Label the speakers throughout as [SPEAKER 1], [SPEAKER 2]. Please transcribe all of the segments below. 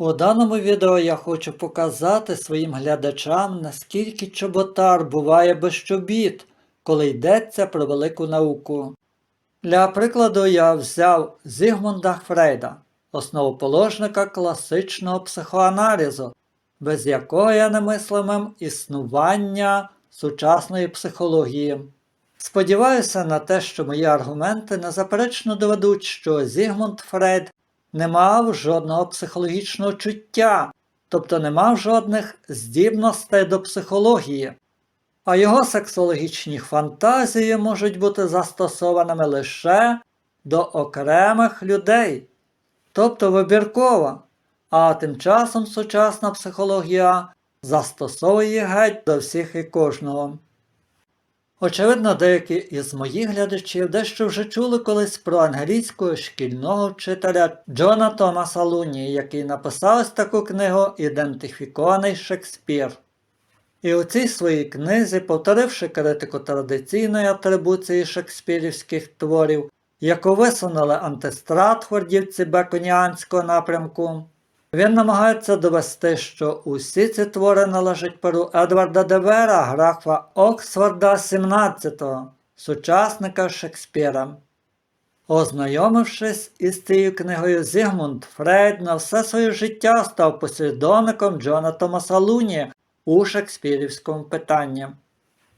[SPEAKER 1] У даному відео я хочу показати своїм глядачам, наскільки чоботар буває без чобіт, коли йдеться про велику науку. Для прикладу я взяв Зігмунда Фрейда, основоположника класичного психоаналізу, без якого є немислимим існування сучасної психології. Сподіваюся на те, що мої аргументи незаперечно доведуть, що Зігмунд Фрейд не мав жодного психологічного чуття, тобто не мав жодних здібностей до психології, а його сексологічні фантазії можуть бути застосованими лише до окремих людей, тобто вибірково, а тим часом сучасна психологія застосовує геть до всіх і кожного. Очевидно, деякі із моїх глядачів дещо вже чули колись про англійського шкільного вчителя Джона Томаса Луні, який написав ось таку книгу Ідентифікований Шекспір. І у цій своїй книзі, повторивши критику традиційної атрибуції шекспірівських творів, яку висунули антистратфордівці беконіанського напрямку, він намагається довести, що усі ці твори належать перу Едварда Девера, графа Оксфорда XVII, сучасника Шекспіра. Ознайомившись із цією книгою, Зігмунд Фрейд на все своє життя став послідовником Джона Томаса Луні у шекспірівському питанні.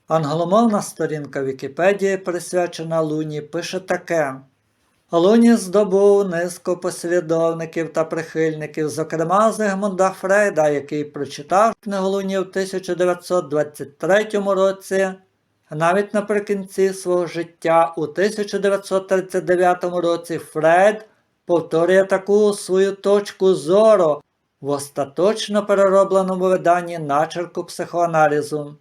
[SPEAKER 1] Англомовна сторінка Вікіпедії, присвячена Луні, пише таке. Луні здобув низку послідовників та прихильників, зокрема Зигмунда Фрейда, який прочитав книгу Луні в 1923 році. Навіть наприкінці свого життя у 1939 році Фред повторює таку свою точку зору в остаточно переробленому виданні начерку психоаналізу.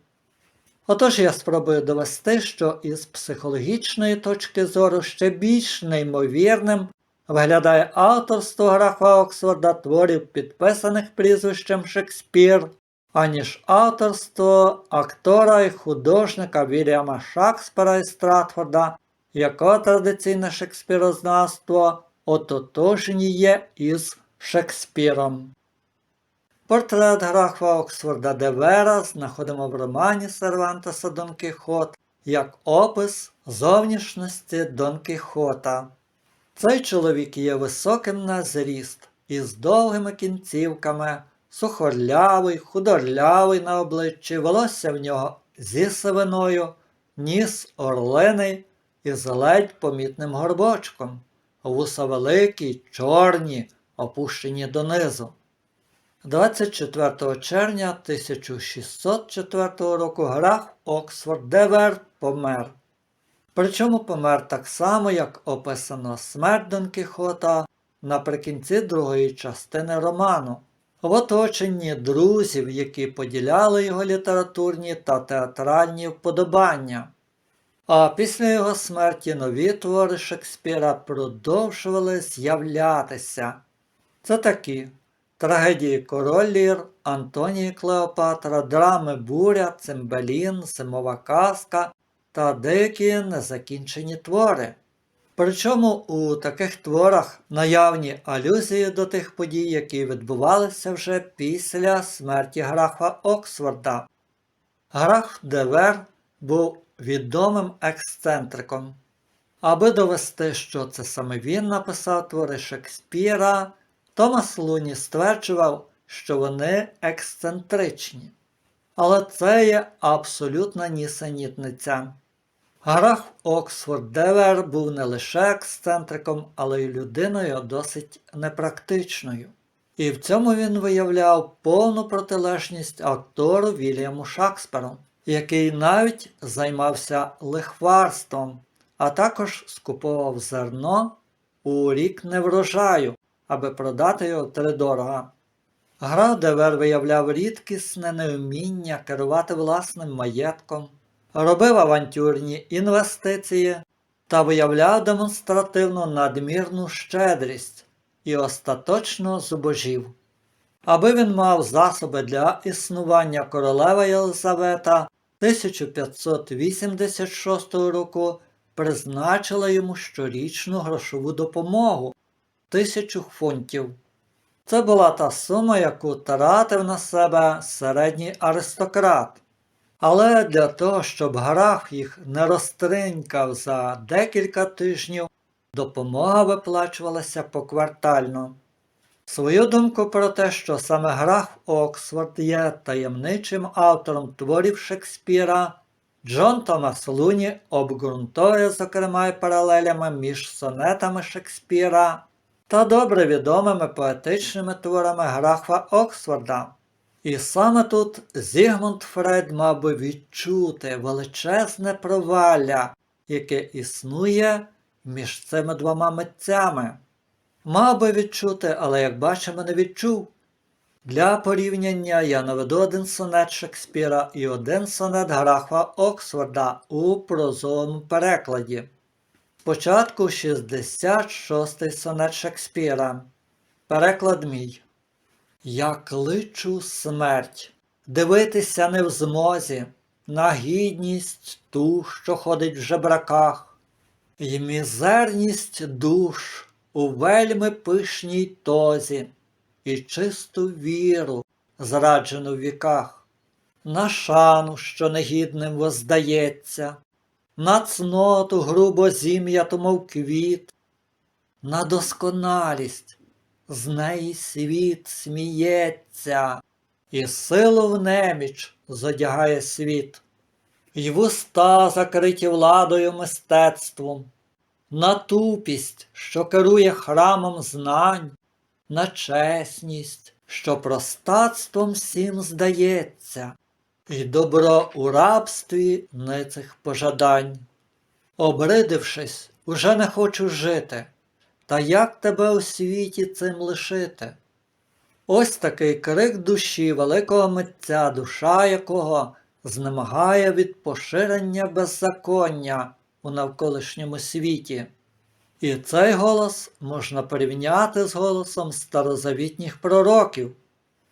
[SPEAKER 1] Отож я спробую довести, що із психологічної точки зору ще більш неймовірним виглядає авторство графа Оксфорда творів, підписаних прізвищем Шекспір, аніж авторство актора і художника Вільяма Шакспера із Стратфорда, якого традиційне шекспірознавство ототожнює із Шекспіром. Портрет графа Оксфорда де Вера знаходимо в романі Сервантеса Дон Кіхот як опис зовнішності Дон Кіхота. Цей чоловік є високим на зріст, із довгими кінцівками, сухорлявий, худорлявий на обличчі, волосся в нього зі сивиною, ніс орлиний із ледь помітним горбочком, вуса великі, чорні, опущені донизу. 24 червня 1604 року граф Оксфорд Девер помер. Причому помер так само, як описано смерть Дон Кіхота наприкінці другої частини роману, в оточенні друзів, які поділяли його літературні та театральні вподобання. А після його смерті нові твори Шекспіра продовжували з'являтися. Це такі трагедії Король Антонії Клеопатра, драми Буря, Цимбелін, Зимова казка та деякі незакінчені твори. Причому у таких творах наявні алюзії до тих подій, які відбувалися вже після смерті графа Оксфорда. Граф Девер був відомим ексцентриком. Аби довести, що це саме він написав твори Шекспіра, Томас Луні стверджував, що вони ексцентричні. Але це є абсолютна нісенітниця. Граф Оксфорд Девер був не лише ексцентриком, але й людиною досить непрактичною. І в цьому він виявляв повну протилежність актору Вільяму Шаксперу, який навіть займався лихварством, а також скуповував зерно у рік неврожаю, аби продати його втридорога. Граф Девер виявляв рідкісне неуміння керувати власним маєтком робив авантюрні інвестиції та виявляв демонстративну надмірну щедрість і остаточно зубожів. Аби він мав засоби для існування королева Єлизавета 1586 року призначила йому щорічну грошову допомогу тисячу фунтів. Це була та сума, яку тратив на себе середній аристократ. Але для того, щоб граф їх не розтринькав за декілька тижнів, допомога виплачувалася поквартально. Свою думку про те, що саме граф Оксфорд є таємничим автором творів Шекспіра, Джон Томас Луні обґрунтує, зокрема, паралелями між сонетами Шекспіра та добре відомими поетичними творами графа Оксфорда. І саме тут Зігмунд Фрейд мав би відчути величезне провалля, яке існує між цими двома митцями. Мав би відчути, але як бачимо, не відчув. Для порівняння я наведу один сонет Шекспіра і один сонет графа Оксфорда у прозовому перекладі. Спочатку 66-й сонет Шекспіра. Переклад мій. Я кличу смерть, дивитися не в змозі, на гідність ту, що ходить в жебраках, і мізерність душ у вельми пишній тозі, і чисту віру, зраджену в віках, на шану, що негідним воздається, на цноту грубо зім'яту, мов квіт, на досконалість, з неї світ сміється, і силу в неміч зодягає світ, І вуста закриті владою мистецтвом, на тупість, що керує храмом знань, на чесність, що простацтвом всім здається, і добро у рабстві ницих пожадань. Обридившись, уже не хочу жити, та як тебе у світі цим лишити? Ось такий крик душі великого митця, душа якого знемагає від поширення беззаконня у навколишньому світі. І цей голос можна порівняти з голосом старозавітніх пророків.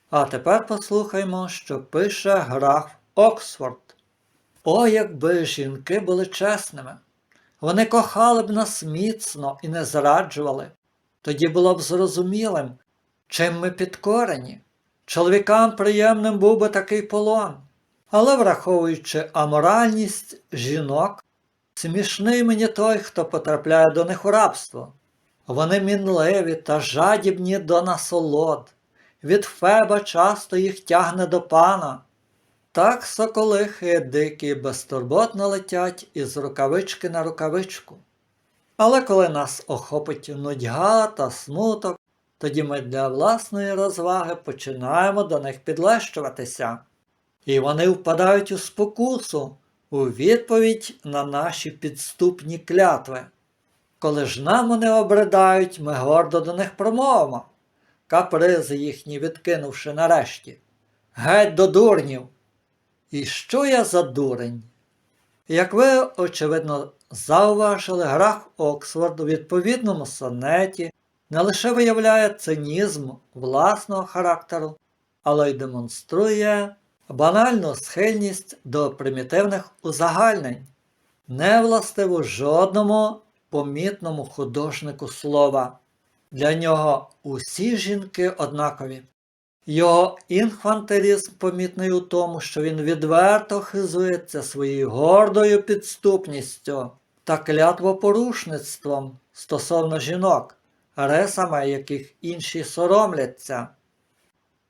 [SPEAKER 1] А тепер послухаймо, що пише граф Оксфорд. О, якби жінки були чесними! Вони кохали б нас міцно і не зраджували. Тоді було б зрозумілим, чим ми підкорені. Чоловікам приємним був би такий полон. Але враховуючи аморальність жінок, смішний мені той, хто потрапляє до них у рабство. Вони мінливі та жадібні до насолод. Від Феба часто їх тягне до пана. Так соколихи дикі безтурботно летять із рукавички на рукавичку. Але коли нас охопить нудьга та смуток, тоді ми для власної розваги починаємо до них підлещуватися. І вони впадають у спокусу у відповідь на наші підступні клятви. Коли ж нам вони обридають, ми гордо до них промовимо, капризи їхні відкинувши нарешті. Геть до дурнів! І що я за дурень? Як ви, очевидно, зауважили, граф Оксфорд у відповідному сонеті не лише виявляє цинізм власного характеру, але й демонструє банальну схильність до примітивних узагальнень, не властиву жодному помітному художнику слова. Для нього усі жінки однакові. Його інфантилізм помітний у тому, що він відверто хизується своєю гордою підступністю та клятвопорушництвом стосовно жінок, рисами яких інші соромляться.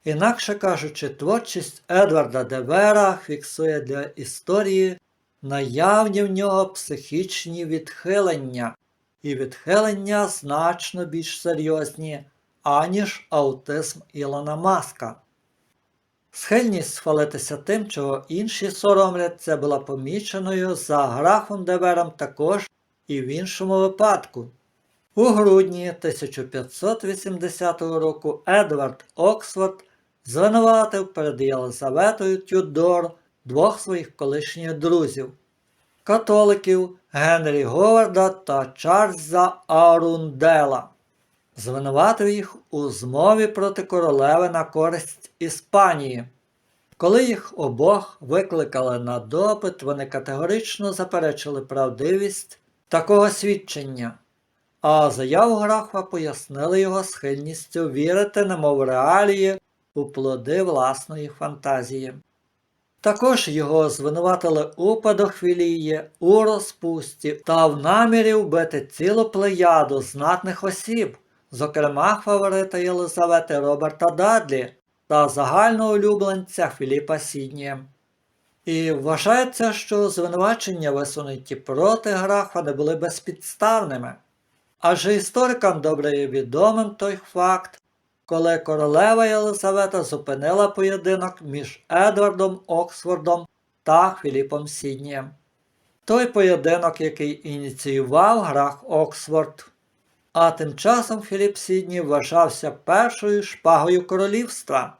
[SPEAKER 1] Інакше кажучи, творчість Едварда Девера фіксує для історії наявні в нього психічні відхилення, і відхилення значно більш серйозні, аніж аутизм Ілона Маска. Схильність схвалитися тим, чого інші соромляться, була поміченою за графом Девером також і в іншому випадку. У грудні 1580 року Едвард Оксфорд звинуватив перед Єлизаветою Тюдор двох своїх колишніх друзів католиків Генрі Говарда та Чарльза Арундела. Звинуватив їх у змові проти королеви на користь Іспанії. Коли їх обох викликали на допит, вони категорично заперечили правдивість такого свідчення. а заяву графа пояснили його схильністю вірити немов реалії у плоди власної фантазії. Також його звинуватили у педофілії, у розпусті та в намірі вбити цілу плеяду знатних осіб, зокрема фаворита Єлизавети Роберта Дадлі та загального улюбленця Філіпа Сіднія. І вважається, що звинувачення, висунуті проти графа, не були безпідставними. Адже історикам добре відомим той факт, коли королева Єлизавета зупинила поєдинок між Едвардом Оксфордом та Філіпом Сіднієм. Той поєдинок, який ініціював граф Оксфорд. А тим часом Філіп Сідній вважався першою шпагою королівства.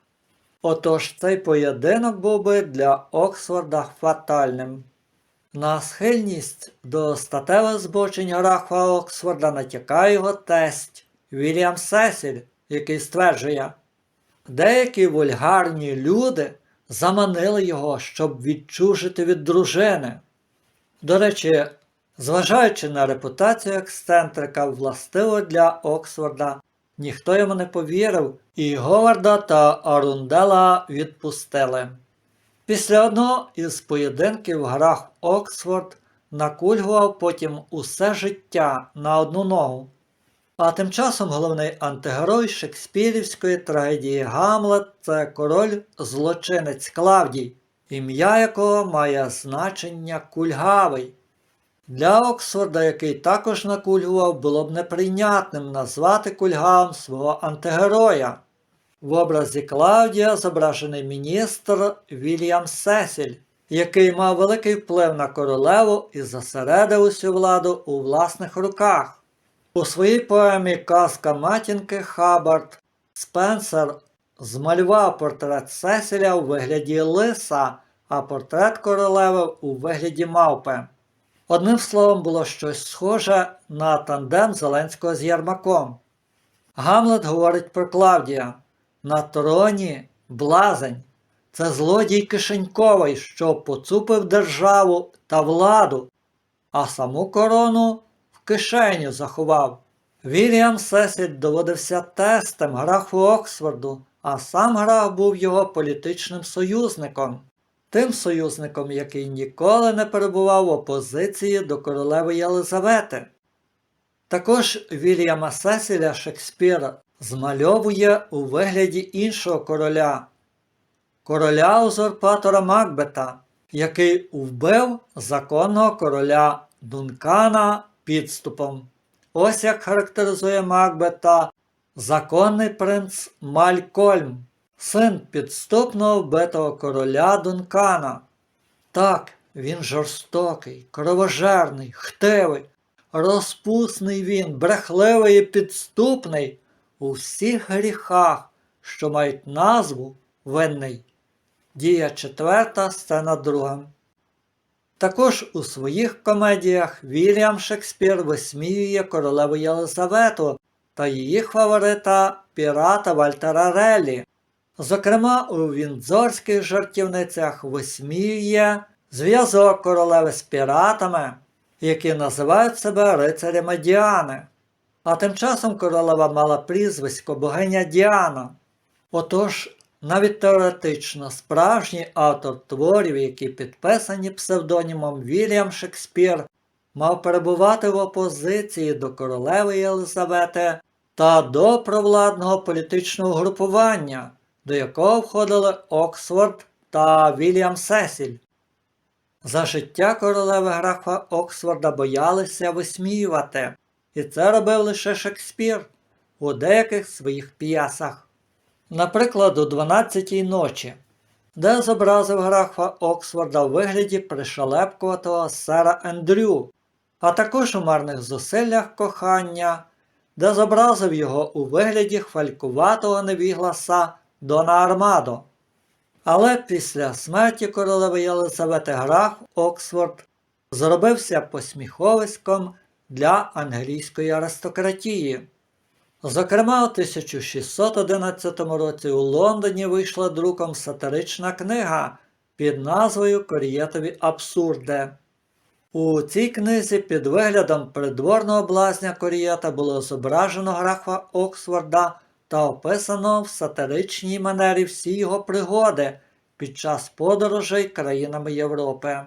[SPEAKER 1] Отож цей поєдинок був би для Оксфорда фатальним. На схильність до статевих збочень графа Оксфорда натякає його тесть Вільям Сесіль, який стверджує, деякі вульгарні люди заманили його, щоб відчужити від дружини. До речі, зважаючи на репутацію ексцентрика, властиво для Оксфорда, ніхто йому не повірив, і Говарда та Арундела відпустили. Після одного із поєдинків граф Оксфорд накульгував потім усе життя на одну ногу. А тим часом головний антигерой шекспірівської трагедії Гамлет це король злочинець Клавдій, ім'я якого має значення кульгавий. Для Оксфорда, який також накульгував, було б неприйнятним назвати кульгавим свого антигероя. В образі Клавдія зображений міністр Вільям Сесіль, який мав великий вплив на королеву і зосередив усю владу у власних руках. У своїй поемі Казка матінки Хабард Спенсер змалював портрет Сесіля у вигляді лиса, а портрет королеви у вигляді мавпи. Одним словом, було щось схоже на тандем Зеленського з Єрмаком. Гамлет говорить про Клавдія. На троні блазень. Це злодій кишеньковий, що поцупив державу та владу, а саму корону кишеню заховав. Вільям Сесіль доводився тестем графу Оксфорду, а сам граф був його політичним союзником, тим союзником, який ніколи не перебував в опозиції до королеви Єлизавети. Також Вільяма Сесіля Шекспір змальовує у вигляді іншого короля, короля узурпатора Макбета, який вбив законного короля Дункана підступом. Ось як характеризує Макбета законний принц Малькольм, син підступного вбитого короля Дункана. Так, він жорстокий, кровожерний, хтивий, розпусний він, брехливий і підступний у всіх гріхах, що мають назву винний. Дія четверта, сцена друга. Також у своїх комедіях Вільям Шекспір висміює королеву Єлизавету та її фаворита пірата Вальтера Реллі. Зокрема, у віндзорських жартівницях висміює зв'язок королеви з піратами, які називають себе рицарями Діани. А тим часом королева мала прізвисько богиня Діана. Отож, навіть теоретично справжній автор творів, які підписані псевдонімом Вільям Шекспір, мав перебувати в опозиції до королеви Єлизавети та до провладного політичного групування, до якого входили Оксфорд та Вільям Сесіль. За життя королеви графа Оксфорда боялися висміювати, і це робив лише Шекспір у деяких своїх п'єсах. Наприклад, у 12-й ночі, де зобразив графа Оксфорда у вигляді пришелепкуватого сера Ендрю, а також у марних зусиллях кохання, де зобразив його у вигляді хвалькуватого невігласа Дона Армадо. Але після смерті королеви Єлизавети граф Оксфорд зробився посміховиськом для англійської аристократії. Зокрема, у 1611 році у Лондоні вийшла друком сатирична книга під назвою Корієтові абсурди. У цій книзі під виглядом придворного блазня Корієта було зображено графа Оксфорда та описано в сатиричній манері всі його пригоди під час подорожей країнами Європи.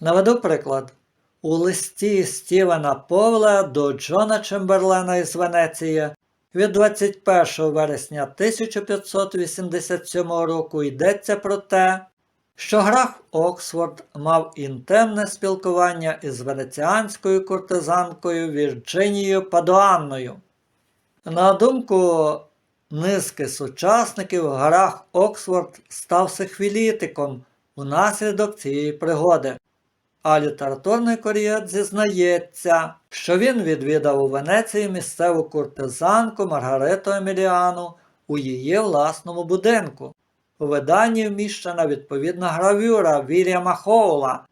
[SPEAKER 1] Наведу приклад. У листі Стівена Повле до Джона Чемберлена із Венеції від 21 вересня 1587 року йдеться про те, що граф Оксфорд мав інтимне спілкування із венеціанською куртизанкою Вірджинією Падуанною. На думку низки сучасників, граф Оксфорд став сихвілітиком унаслідок цієї пригоди. А літературний корієт зізнається, що він відвідав у Венеції місцеву куртизанку Маргариту Еміліану у її власному будинку. У виданні вміщена відповідна гравюра Вільяма Хоула.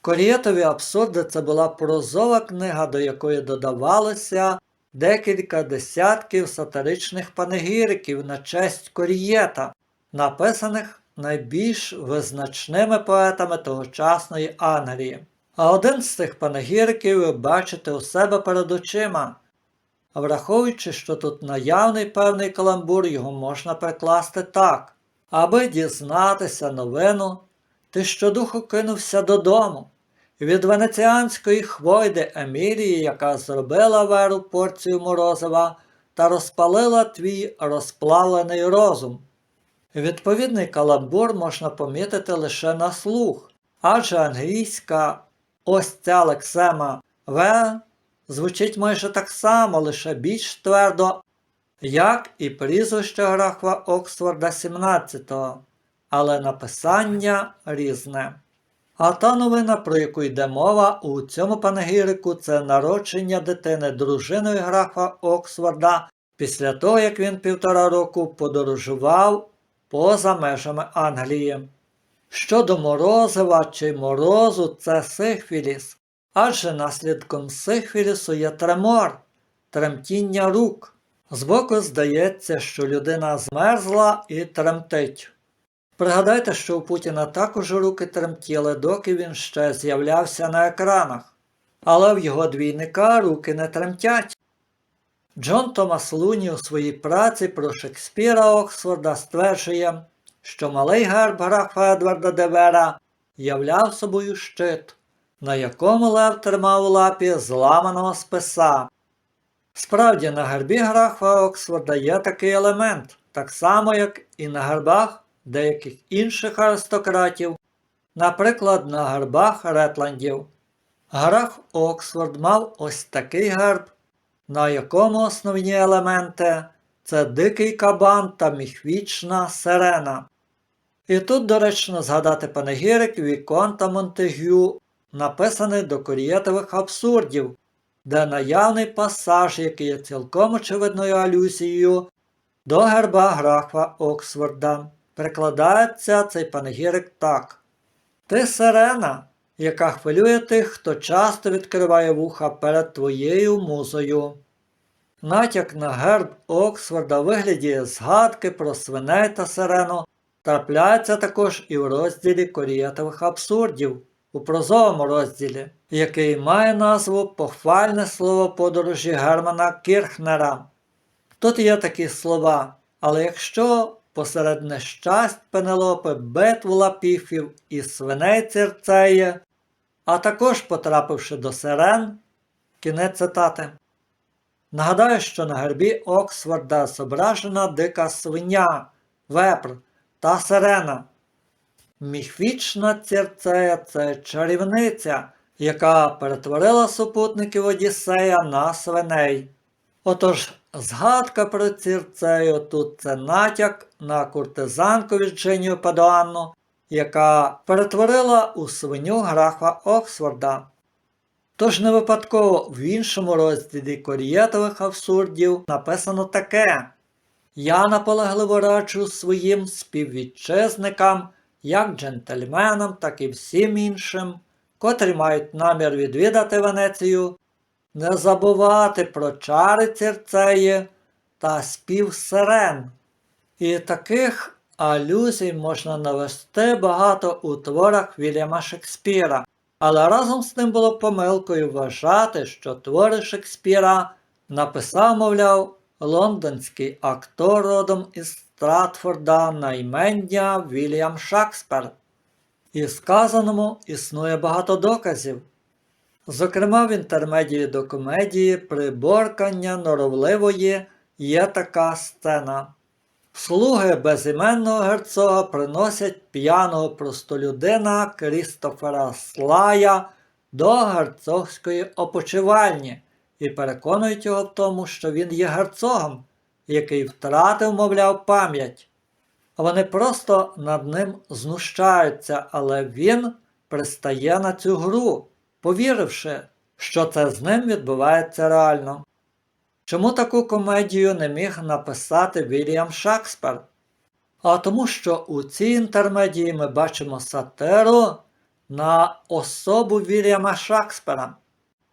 [SPEAKER 1] Корієтові абсурди це була прозова книга, до якої додавалося декілька десятків сатиричних панегіриків на честь Корієта, написаних найбільш визначними поетами тогочасної Англії. А один з цих панегіриків ви бачите у себе перед очима. Враховуючи, що тут наявний певний каламбур, його можна прикласти так. Аби дізнатися новину, ти щодуху кинувся додому. Від венеціанської хвойди Емілії, яка зробила веру порцію морозива та розпалила твій розплавлений розум. Відповідний каламбур можна помітити лише на слух, адже англійська ось ця лексема В звучить майже так само, лише більш твердо, як і прізвище графа Оксфорда 17-го, але написання різне. А та новина, про яку йде мова у цьому панегірику, це народження дитини дружиною графа Оксфорда після того, як він півтора року подорожував поза межами Англії. Щодо морозива чи морозу, це сихфіліс, адже наслідком сихфілісу є тремор, тремтіння рук. Збоку здається, що людина змерзла і тремтить. Пригадайте, що у Путіна також руки тремтіли, доки він ще з'являвся на екранах, але в його двійника руки не тремтять. Джон Томас Луні у своїй праці про Шекспіра Оксфорда стверджує, що малий герб графа Едварда Девера являв собою щит, на якому лев тримав у лапі зламаного списа. Справді, на гербі графа Оксфорда є такий елемент, так само, як і на гербах деяких інших аристократів, наприклад, на гербах Ретландів. Граф Оксфорд мав ось такий герб, на якому основні елементи це дикий кабан та міхвічна сирена. І тут доречно згадати панегірик Віконта Монтегю, написаний до корієтових абсурдів, де наявний пасаж, який є цілком очевидною алюзією до герба графа Оксфорда. Перекладається цей панегірик так. Ти сирена, яка хвилює тих, хто часто відкриває вуха перед твоєю музою. Натяк на герб Оксфорда вигляді згадки про свиней та сирену трапляється також і в розділі корієтових абсурдів, у прозовому розділі, який має назву Похвальне слово подорожі Германа Кірхнера. Тут є такі слова, але якщо посеред нещасть Пенелопи битву лапіфів і свиней церцеє, а також потрапивши до сирен, кінець цитати. Нагадаю, що на гербі Оксфорда зображена дика свиня, вепр та сирена. Міфічна церцея це чарівниця, яка перетворила супутників Одіссея на свиней. Отож, згадка про цірцею тут це натяк на куртизанку Вірджинію Падуанну, яка перетворила у свиню графа Оксфорда. Тож не випадково в іншому розділі корієтових абсурдів написано таке: Я наполегливо раджу своїм співвітчизникам, як джентльменам, так і всім іншим, котрі мають намір відвідати Венецію, не забувати про чари церцеї та спів сирен. І таких алюзій можна навести багато у творах Вільяма Шекспіра. Але разом з тим було помилкою вважати, що твори Шекспіра написав, мовляв, лондонський актор родом із Стратфорда на імення Вільям Шекспер. І сказаному існує багато доказів. Зокрема, в інтермедії до комедії приборкання норовливої є така сцена. Слуги безіменного герцога приносять п'яного простолюдина Крістофера Слая до герцогської опочивальні і переконують його в тому, що він є герцогом, який втратив, мовляв, пам'ять. Вони просто над ним знущаються, але він пристає на цю гру, повіривши, що це з ним відбувається реально. Чому таку комедію не міг написати Вільям Шекспер? А тому, що у цій інтермедії ми бачимо сатиру на особу Вільяма Шекспера,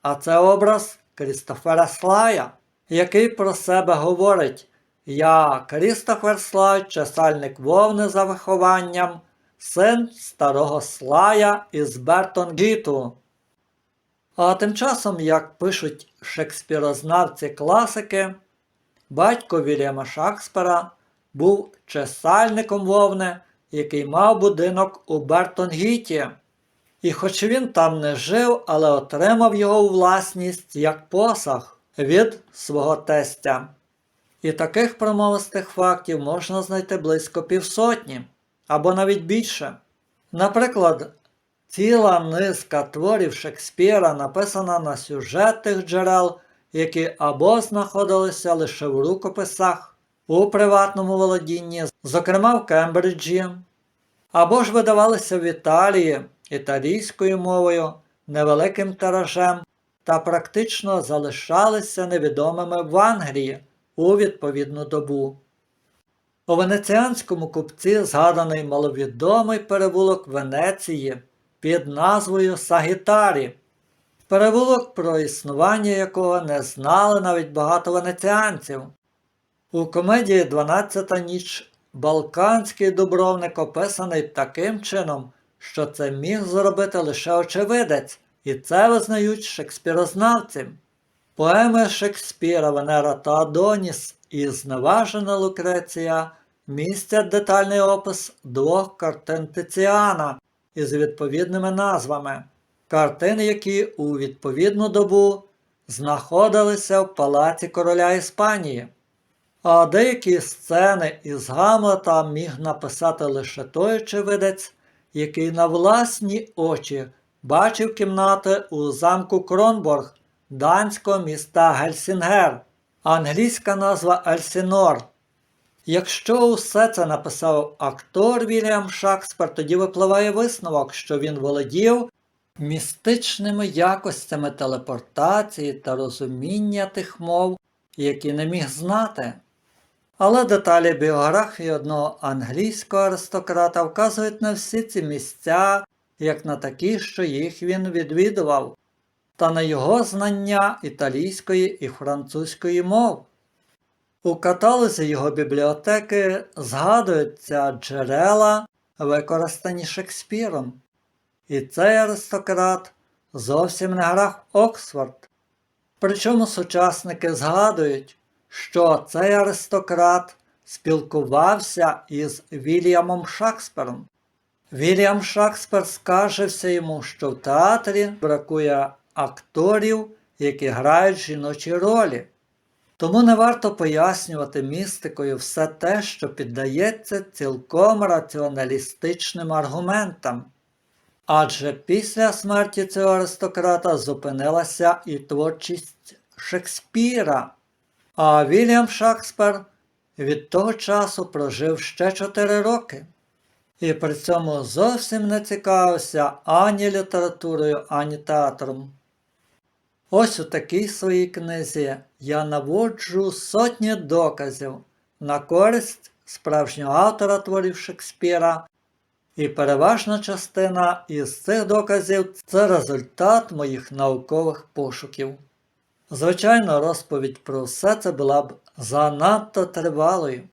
[SPEAKER 1] а це образ Крістофера Слая, який про себе говорить Я Крістофер Слай, чесальник вовни за вихованням, син старого Слая із Бертонгіту. А тим часом, як пишуть шекспірознавці класики, батько Вільяма Шекспера був чесальником вовни, який мав будинок у Бертонгіті. І хоч він там не жив, але отримав його у власність як посаг від свого тестя. І таких промовистих фактів можна знайти близько півсотні, або навіть більше. Наприклад, ціла низка творів Шекспіра написана на сюжет тих джерел, які або знаходилися лише в рукописах, у приватному володінні, зокрема в Кембриджі, або ж видавалися в Італії італійською мовою невеликим тиражем та практично залишалися невідомими в Англії у відповідну добу. У венеціанському купці згаданий маловідомий перевулок Венеції під назвою Сагітарі, перевулок, про існування якого не знали навіть багато венеціанців. У комедії «12 ніч Балканський дубровник описаний таким чином, що це міг зробити лише очевидець, і це визнають шекспірознавці. Поеми Шекспіра Венера та Адоніс і Зневажена Лукреція містять детальний опис двох картин Тиціана із відповідними назвами, картин, які у відповідну добу знаходилися в палаці короля Іспанії. А деякі сцени із Гамлета міг написати лише той очевидець, який на власні очі бачив кімнати у замку Кронборг данського міста Гельсінгер, англійська назва Ельсінор. Якщо усе це написав актор Вільям Шекспер, тоді випливає висновок, що він володів містичними якостями телепортації та розуміння тих мов, які не міг знати. Але деталі біографії одного англійського аристократа вказують на всі ці місця, як на такі, що їх він відвідував, та на його знання італійської і французької мов. У каталозі його бібліотеки згадуються джерела, використані Шекспіром. І цей аристократ зовсім не грав Оксфорд. Причому сучасники згадують, що цей аристократ спілкувався із Вільямом Шекспіром. Вільям Шекспір скаржився йому, що в театрі бракує акторів, які грають жіночі ролі. Тому не варто пояснювати містикою все те, що піддається цілком раціоналістичним аргументам. Адже після смерті цього аристократа зупинилася і творчість Шекспіра, а Вільям Шекспір від того часу прожив ще 4 роки. І при цьому зовсім не цікавився ані літературою, ані театром. Ось у такій своїй книзі я наводжу сотні доказів на користь справжнього автора творів Шекспіра, і переважна частина із цих доказів це результат моїх наукових пошуків. Звичайно, розповідь про все це була б занадто тривалою.